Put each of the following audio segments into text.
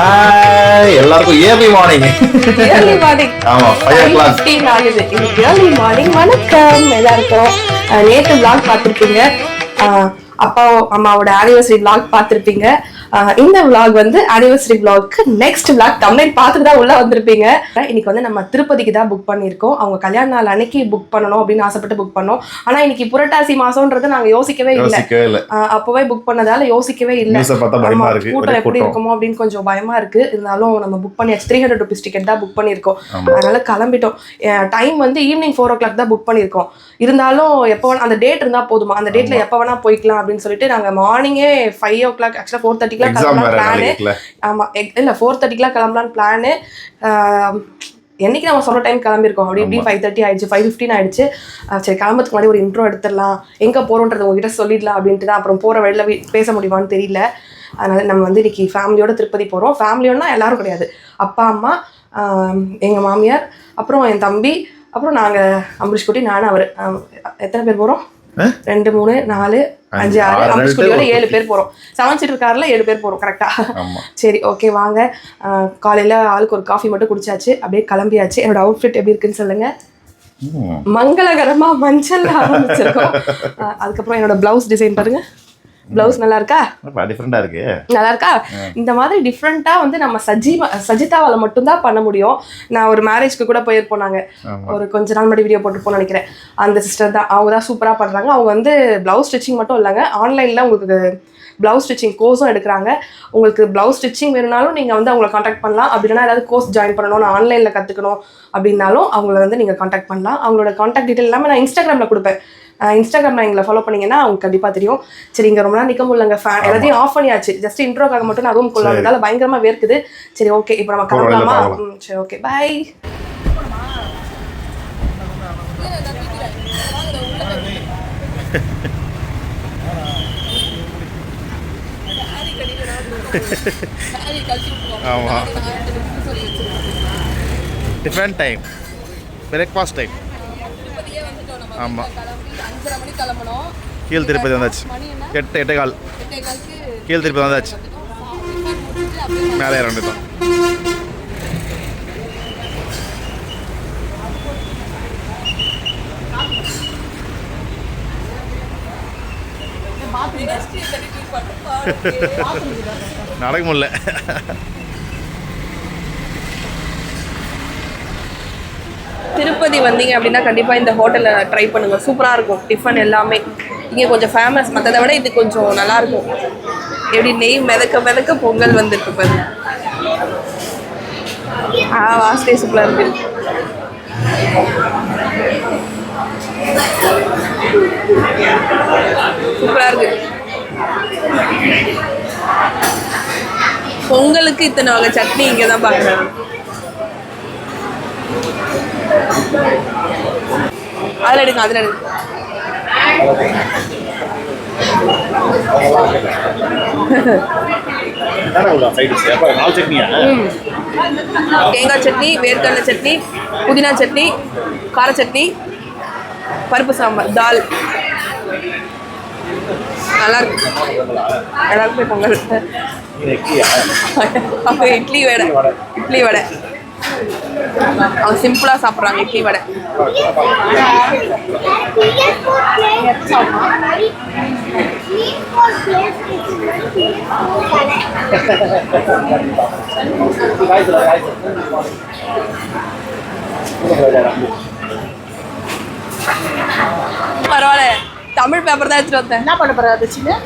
Hi எல்லாருக்கும் early morning early morning ஆமா five o'clock fifteen ஆகுது. ஏர்லி மார்னிங் வணக்கம் எல்லாருக்கும். நேத்து vlog பார்த்திருப்பீங்க. அப்பா அம்மாவோட ஆனிவர்சரி vlog பார்த்திருப்பீங்க. இந்த vlog வந்து ஆனிவர்சரி vlogக்கு நெக்ஸ்ட் vlog. தமிழ் பார்த்துட்டு தான் உள்ள வந்திருப்பீங்க. இன்னைக்கு வந்து நம்ம திருப்பதிக்கு தான் புக் பண்ணியிருக்கோம். அவங்க கல்யாண நாள் அன்னைக்கு புக் பண்ணணும் அப்படின்னு ஆசைப்பட்டு புக் பண்ணோம். ஆனா இன்னைக்கு புரட்டாசி மாசம்ன்றது நாங்க யோசிக்கவே இல்லை. அப்பவே புக் பண்ணதால யோசிக்கவே இல்லை. கூட்டம் எப்படி இருக்குமோ அப்படின்னு கொஞ்சம் பயமா இருக்கு. இருந்தாலும் நம்ம புக் பண்ணியாச்சு த்ரீ ஹண்ட்ரட் ருபீஸ் டிக்கெட் தான் புக் பண்ணியிருக்கோம். அதனால கிளம்பிட்டோம். டைம் வந்து ஈவினிங் ஃபோர் ஓ கிளாக் தான் புக் பண்ணியிருக்கோம். இருந்தாலும் எப்போ அந்த டேட் இருந்தா போதுமா? அந்த டேட்ல எப்போ வேணா போய்க்கலாம் அப்படின்னு சொல்லிட்டு நாங்க மார்னிங்கே ஃபைவ் ஓ கிளாக் ஆக்சுவலா ஃபோர் தேர்ட்டிக்கெலாம் கிளம்பலாம் பிளானு நாளைக்குல ஆமா எக்- இல்ல ஃபோர் தேர்ட்டிக்கெலாம் கிளம்பலான்னு பிளானு என்னைக்கு நம்ம சொன்ன டைம் கிளம்பியிருக்கோம். அப்படி இப்படி ஃபைவ் தேர்ட்டி ஆயிடுச்சு ஃபைவ் ஃபிஃப்டின் ஆயிடுச்சு. சரி கிளம்புறதுக்கு முன்னாடி ஒரு இன்ட்ரோ எடுத்துடலாம். எங்க போறோன்றது உங்ககிட்ட சொல்லிடலாம் அப்படின்ட்டு தான். அப்புறம் போற வழியில பேச முடியுமான்னு தெரியல. அதனால நம்ம வந்து இன்னைக்கு ஃபேமிலியோட திருப்பதி போறோம். ஃபேமிலியோன்னா எல்லாரும் கிடையாது. அப்பா அம்மா ஆஹ் எங்க மாமியார் அப்புறம் என் தம்பி அப்புறம் நாங்க அம்பரீஷ் குட்டி நானும் அவர். எத்தனை பேர் அஹ்? ரெண்டு மூணு நாலு அஞ்சு ஆறு. குட்டியோட பேர் ஏழு பேர் போறோம். செவன் சீட்டர் கார்ல ஏழு பேர் போறோம் கரெக்டா சரி ஓகே வாங்க. காலையில ஆளுக்கு ஒரு காஃபி மட்டும் குடிச்சாச்சு. அப்படியே கிளம்பியாச்சு. என்னோட அவுட்ஃபிட் எப்படி இருக்குன்னு சொல்லுங்க. மங்களகரமா மஞ்சள் ஆரம்பிச்சிருக்கோம். அதுக்கப்புறம் என்னோட பிளவுஸ் டிசைன் பாருங்க. பிளவுஸ் நல்லா இருக்கா டிஃப்ரெண்டா இருக்கு. நல்லா இருக்கா இந்த மாதிரி டிஃப்ரெண்டா வந்து நம்ம சஜி சஜிதாவால மட்டும்தான் பண்ண முடியும். நான் ஒரு மேரேஜ்க்கு கூட போயிருப்போம் நாங்க. ஒரு கொஞ்ச நாள் முன்னாடி வீடியோ போட்டுருப்போம்னு நினைக்கிறேன். அந்த சிஸ்டர் தான். அவங்க தான் சூப்பரா பண்றாங்க. அவங்க வந்து பிளவுஸ் ஸ்டிச்சிங் மட்டும் இல்லைங்க. ஆன்லைன்ல உங்களுக்கு பிளவுஸ் ஸ்டிச்சிங் கோர்ஸும் எடுக்கிறாங்க. உங்களுக்கு பிளவுஸ் ஸ்டிச்சிங் வேணும்னாலும் நீங்கள் வந்து அவங்கள காண்டாக்ட் பண்ணலாம். அப்படின்னா ஏதாவது கோர்ஸ் ஜாயின் பண்ணணும் நான் ஆன்லைனில் கற்றுக்கணும் அப்படின்னாலும் அவங்கள வந்து நீங்கள் காண்டாக்ட் பண்ணலாம். அவங்களோட காண்டாக்ட் டீட்டெயில் எல்லாமே நான் இன்ஸ்டாகிராமில் கொடுப்பேன். இன்ஸ்டாகிராமில் எங்களை ஃபாலோ பண்ணீங்கன்னா அவங்க கண்டிப்பாக தெரியும். சரி இங்கே ரொம்ப நாள் நிற்க முடியலங்க. ஃபேன் எல்லாத்தையும் ஆஃப் பண்ணியாச்சு. ஜஸ்ட் இன்ட்ரோக்காக மட்டும் நான் ரூம் கொள்ள வந்ததால பயங்கரமாக வேர்க்குது. சரி ஓகே இப்போ நம்ம கிளம்பலாமா? சரி ஓகே பை ஆமா. டிஃப்ரெண்ட் டைம் பிரேக்ஃபாஸ்ட் டைம் ஆமா. அஞ்சரை மணி கிளம்பணும். கீழ் திருப்பதி வந்தாச்சு. எட்டு எட்டே கால். கீழ் திருப்பதி வந்தாச்சு. மேலே ஏற வேண்டியதான் நடக்க முடியல. திருப்பதி வந்தீங்க அப்படின்னா கண்டிப்பாக இந்த ஹோட்டலில் ட்ரை பண்ணுங்கள் சூப்பராக இருக்கும். டிஃபன் எல்லாமே. இங்கே கொஞ்சம் ஃபேமஸ் மற்றதை விட இது கொஞ்சம் நல்லாயிருக்கும் எப்படி நெய் மிதக்க மிதக்க பொங்கல் வந்துருக்கு பாருங்க ஆ வாஸ்டே சூப்பராக இருக்கு. சூப்பராக இருக்கு. பொங்கலுக்கு இத்தனை வகை சட்னி இங்கே தான் பார்க்குறேன் அதில் எடுங்க அதில் எடுங்க. தேங்காய் சட்னி வேர்க்கடலை சட்னி புதினா சட்னி கார சட்னி பருப்பு சாம்பார் தால். நல்லா இருக்கு. எல்லாருக்குமே பொங்கல். இட்லி வடை. இட்லி வடை. அவங்க சிம்பிளா சாப்பிட்றாங்க இட்லி வடை. பரவாயில்ல. தமிழ் பேப்பர் தான் எடுத்துட்டு வந்தேன். என்ன பண்ண போற அது சின்ன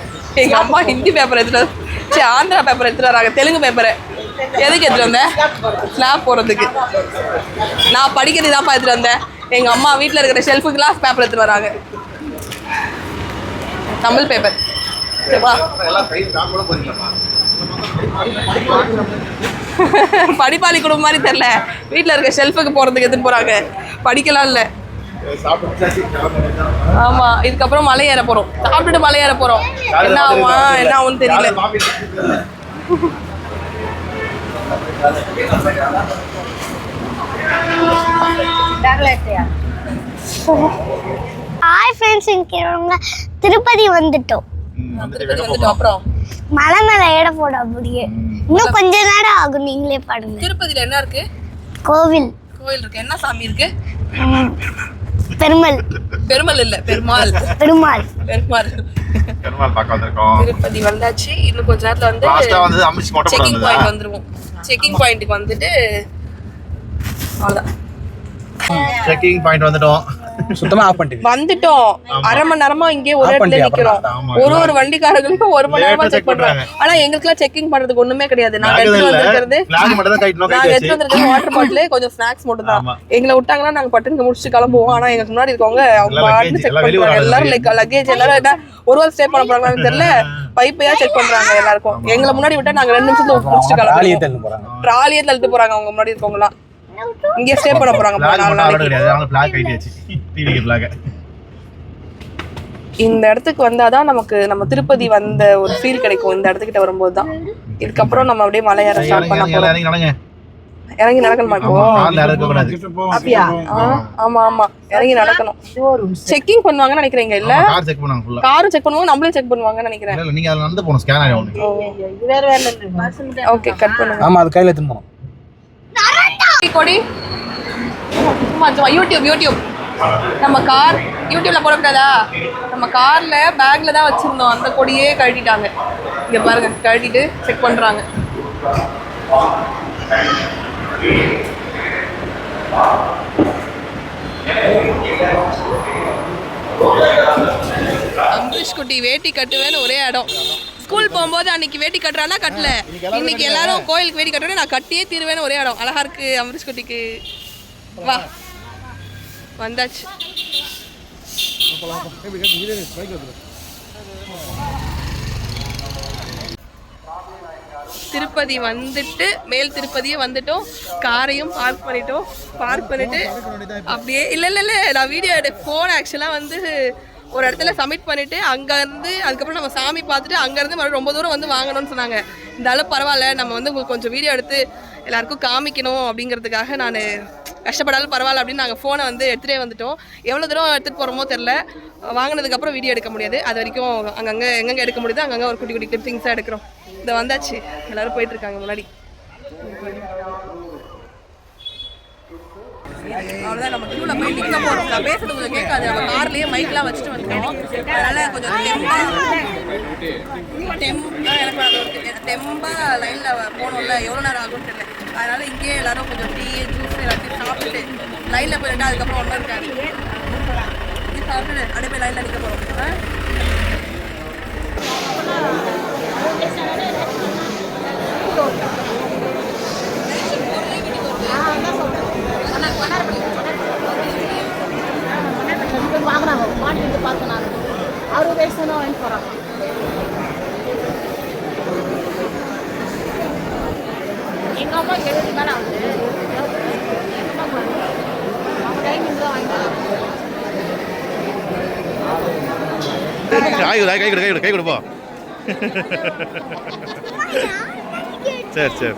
எங்க அம்மா ஹிந்தி பேப்பர் எடுத்துட்டு சரி ஆந்திரா பேப்பர் எடுத்துட்டு வராங்க தெலுங்கு பேப்பரை எதுக்கு எடுத்துட்டு வந்தேன் ஸ்லாப் போடுறதுக்கு நான் படிக்கிறது தான் எடுத்துட்டு வந்தேன். எங்கள் அம்மா வீட்டில் இருக்கிற ஷெல்ஃபு கிளாஸ் பேப்பர் எடுத்துட்டு வராங்க. தமிழ் பேப்பர் படிப்பாளி குடும்பம் மாதிரி தெரில வீட்டில் இருக்க ஷெல்ஃபுக்கு போகிறதுக்கு எடுத்துன்னு போகிறாங்க படிக்கலாம் இல்லை. ஆமா இதுக்கப்புறம் மலை ஏற போறோம். சாப்பிட்டுட்டு மலை ஏற போறோம். என்ன ஆகுமா என்ன ஆகும்னு தெரியல. ஹாய் ஃப்ரெண்ட்ஸ் இருக்கிறவங்க திருப்பதி வந்துட்டோம். திருப்பதி வந்துட்டோம் அப்புறம்? மலை மேலே ஏட போட அப்படியே. இன்னும் கொஞ்ச நேரம் ஆகும் நீங்களே பாடுங்க திருப்பதியில என்ன இருக்கு? கோவில். கோயில் இருக்கு. என்ன சாமி இருக்கு? ம், பெருமல் பெருமாள் இல்ல பெருமாள். பெருமாள். பெருமாள். பெருமாள் பார்க்க வந்திருக்கோம். திருப்பதி வந்தாச்சு. இன்னும் கொஞ்ச நேரத்துல வந்து லாஸ்டா வந்து அமிச்சு மொட்டை போட செக்கிங் பாயிண்ட் வந்துருவோம். செக்கிங் பாயிண்ட்டுக்கு வந்துட்டு அவ்வளோதான் செக்கிங் பாயிண்ட் வந்துட்டோம். சுத்தமா ஆஃப் பண்ணிட்டு வந்துட்டோம். அரை மணி நேரமா இங்கே ஒரு இடத்துல நிக்கிறோம். ஒரு ஒரு வண்டிக்காரங்களுக்கும் ஒரு மணி நேரமா செக் பண்றாங்க. ஆனா எங்களுக்குலாம் செக்கிங் பண்றதுக்கு ஒண்ணுமே கிடையாது. நாங்க எடுத்து. வந்திருக்கிறது நாங்க கைட்டு எடுத்து வந்திருக்கிறது வாட்டர் பாட்டில் கொஞ்சம் ஸ்நாக்ஸ் மட்டும் தான். எங்களை விட்டாங்கன்னா நாங்க பட்டுன்னு முடிச்சுட்டு கிளம்புவோம். ஆனா எங்களுக்கு முன்னாடி இருக்கவங்க அவங்க எல்லாம் பாட்டு செக் எல்லாம் பண்றாங்க. எல்லாரும் லைக் லக்கேஜ் எல்லாரும் என்ன ஒரு வாரம் ஸ்டே பண்ண போறாங்கன்னு தெரியல. பைப்பையா செக் பண்றாங்க எல்லாருக்கும். எங்களை முன்னாடி விட்டா நாங்க ரெண்டு நிமிஷத்துல முடிச்சுட்டு கிளம்புவோம். ட்ராலியே தள்ளிட்டு போறாங்க. அவங்க முன்னாடி இருக்கவங்க எல்லாம் இங்கே ஸ்டே பண்ண போறாங்க மட்டும் இந்த இடத்துக்கு வந்தாதான் நமக்கு நம்ம திருப்பதி வந்த ஒரு ஃபீல் கிடைக்கும். இந்த இடத்துக்கிட்ட வரும்போது தான் இதுக்கப்புறம் நம்ம அப்படியே மலை ஏற ஸ்டார்ட் பண்ண போறோம். இறங்கி நடங்க. இறங்கி நடக்கணுமா கூடாது. அப்படியா? ஆமா ஆமா. இறங்கி நடக்கணும். செக்கிங் பண்ணுவாங்கன்னு நினைக்கிறீங்க இல்ல? கார் செக் பண்ணாங்க ஃபுல்லா காரும் செக் பண்ணுவாங்க நம்மளும் செக் பண்ணுவாங்கன்னு நினைக்கிறேன். நீங்க அதுல நடந்து ஸ்கேன் ஆகும் ஓகே கட் பண்ணுங்க. ஆமா அது கையில எடுத்துன்னு போனோம் கொடி. சும்மா சும்மா யூடியூப் யூடியூப். நம்ம கார் யூடியூப்ல போடக்கூடாதா? நம்ம கார்ல பேக்ல தான் வச்சிருந்தோம். அந்த கொடியே கழட்டிட்டாங்க. இங்க பாருங்க கழட்டிட்டு செக் பண்றாங்க. அம்பரீஷ் குட்டி வேட்டி கட்டுவேன்னு ஒரே இடம். ஸ்கூல் போகும்போது அன்னைக்கு வேட்டி கட்டுறானா கட்டல. இன்னைக்கு எல்லாரும் கோயிலுக்கு வேட்டி கட்டுறேன் நான் கட்டியே தீருவேன்னு ஒரே இடம். அழகா இருக்கு அம்பரீஷ் குட்டிக்கு வா. வந்தாச்சு. திருப்பதி வந்துட்டு மேல் திருப்பதியே வந்துட்டோம். காரையும் பார்க் பண்ணிட்டோம். பார்க் பண்ணிட்டு அப்படியே இல்லை இல்லை இல்லை நான் வீடியோ எடு ஃபோன் ஆக்சுவலாக வந்து ஒரு இடத்துல சப்மிட் பண்ணிட்டு அங்கேருந்து அதுக்கப்புறம் நம்ம சாமி பார்த்துட்டு அங்கேருந்து மறுபடியும் ரொம்ப தூரம் வந்து வாங்கணும்னு சொன்னாங்க. இந்த அளவு பரவாயில்ல நம்ம வந்து உங்களுக்கு கொஞ்சம் வீடியோ எடுத்து எல்லாருக்கும் காமிக்கணும் அப்படிங்கிறதுக்காக நான் கஷ்டப்படாலும் பரவாயில்ல அப்படின்னு நாங்கள் ஃபோனை வந்து எடுத்துகிட்டே வந்துட்டோம். எவ்வளோ தூரம் எடுத்துகிட்டு போகிறோமோ தெரில வாங்கினதுக்கப்புறம் வீடியோ எடுக்க முடியாது. அது வரைக்கும் அங்கங்கே எங்கெங்கே எடுக்க முடியுதோ அங்கங்கே ஒரு குட்டி குட்டி கிளிப்பிங்ஸாக எடுக்கிறோம். இந்த வந்தாச்சு. எல்லோரும் போயிட்டுருக்காங்க முன்னாடி. அவ்வளோதான் நம்ம கியூவில் போய் நிற்க போகிறோம் நான் பேசுறது கொஞ்சம் கேட்காது. நம்ம கார்லேயே மைக்லாம் வச்சுட்டு வந்துட்டோம். அதனால் கொஞ்சம் டெம்பா டெம்பா எனக்கு அது ஒரு டெம்பா லைனில் போகணும்ல. எவ்வளோ நேரம் ஆகும்னு தெரியல. அதனால் இங்கேயே எல்லாரும் கொஞ்சம் டீ ஜூஸ் எல்லாத்தையும் சாப்பிட்டுட்டு லைனில் போயிட்டு அதுக்கப்புறம் ஒன்றும் இருக்காது இது சாப்பிட்டு போய் லைனில் நிற்க போகிறோம் வாங்கினாங்க மாட்டிட்டு பார்த்தேன் நான் அறுபது வயசு வாங்கி போகிறாங்க எங்கள் அம்மா எழுபது மேலே ஆகுது வாங்கிக்கலாம் கை கொடு கை கொடு கை கொடு கை கொடுப்பா சரி. சரி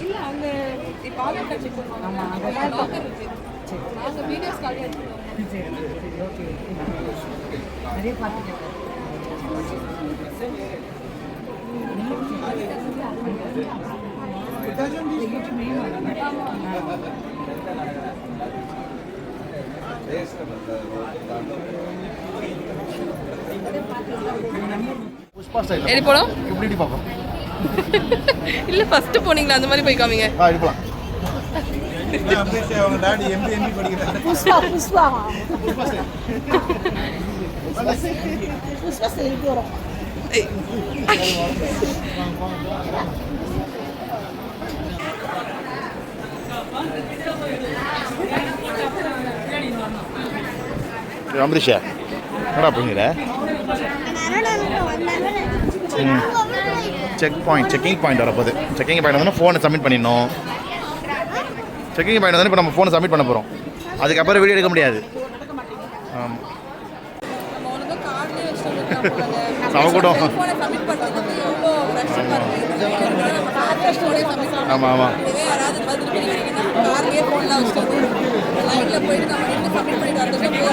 இல்லை அங்கே இப்போ ஆதார் கார்டு செக் பண்ணுவாங்க லாக்கர் இருக்கு நாங்கள் வீடியோஸ் கால் புஷ்பா ஸ்டைல் எடி போடும் இப்படி இப்படி பார்ப்போம் இல்லை ஃபஸ்ட்டு போனீங்களா? அந்த மாதிரி போய் காமிங்க. ஆ இருக்கலாம் புஷ்பா புஷ்பா. புஷ்பா செல்ஃபி வரும். என்னடா பண்ணுங்கிற செக் பாயிண்ட் செக்கிங் பாயிண்ட் வரப்போகுது. செக்கிங் பாயிண்ட் வந்து ஃபோனை சப்மிட் பண்ணிடணும். செக்கிங் பாயிண்ட் வந்து இப்போ நம்ம ஃபோனை சப்மிட் பண்ண போகிறோம் அதுக்கப்புறம் வீடியோ எடுக்க முடியாது. ஆமாம் ஆமாம் ஆமாம்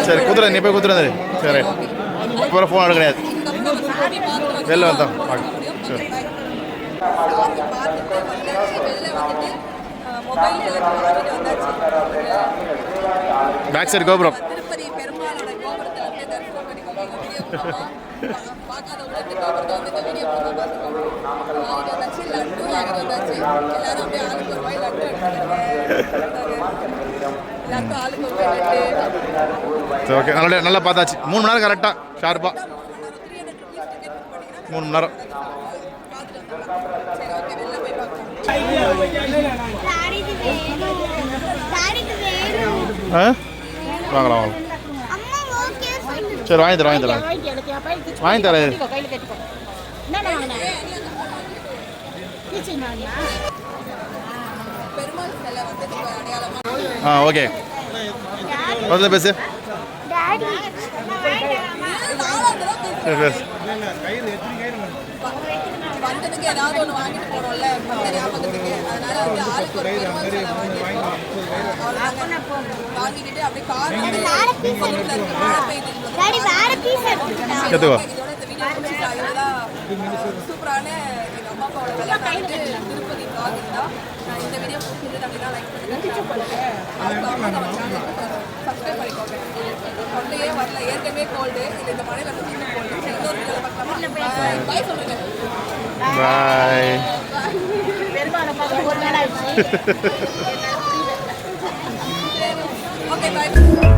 சரி குதிரை நீ போய் குதிரை சரி. அப்புறம் ஃபோன் எடுக்க கிடையாது வெளில வந்தோம் சரி. பேக் சைடு கோபுரம் ஓகே நல்லா நல்லா பார்த்தாச்சு. மூணு மணி நேரம் கரெக்டாக ஷார்ப்பாக மூணு மணி நேரம். ஆ? வாங்கலாம் வாங்கலாம் சரி வாங்கி தரேன் வாங்கி தரேன். வாங்கி தரேன். ஆ ஓகே. முதல்ல பேசு. சரி பேசு. வந்ததுக்கு ஏதாவது ஒன்று வாங்கிட்டு போறோம்ல அந்த ஞாபகத்துக்கு. அதனால வந்து ஆளுக்கு ஒரு. வாங்கிக்கிட்டு அப்படியே கார் வந்து மழை பெய்யுது இந்த வீடியோ சூப்பரான எங்க அம்மா அப்பாவோட விளையாட்டு திருப்பதி நான் இந்த வீடியோ பிடிச்சது அப்படின்னா லைக் பண்ணுங்க. சப்ஸ்கிரைப் பண்ணிக்கோங்க. தொண்டையே வரல ஏற்கனவே கோல்டு இது இந்த மழையில வந்து இன்னும் கோல்டு இன்னொரு வீடியோ பார்க்கலாமா? பாய் சொல்லுங்க. பாய் பெருமாளை பார்க்க ஒரு நாள் ஆயிடுச்சு. Okay bye